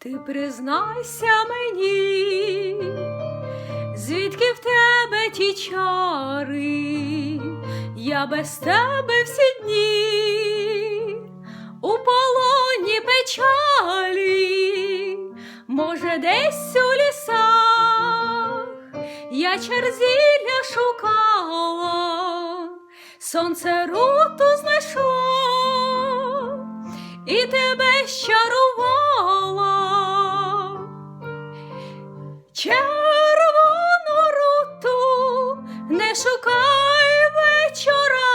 Ти признайся мені, звідки в тебе ті чари, я без тебе всі дні у полоні печалі, може, десь у лісах я черзілля шукала, сонце руту знайшла і тебе Червону руту не шукай вечора.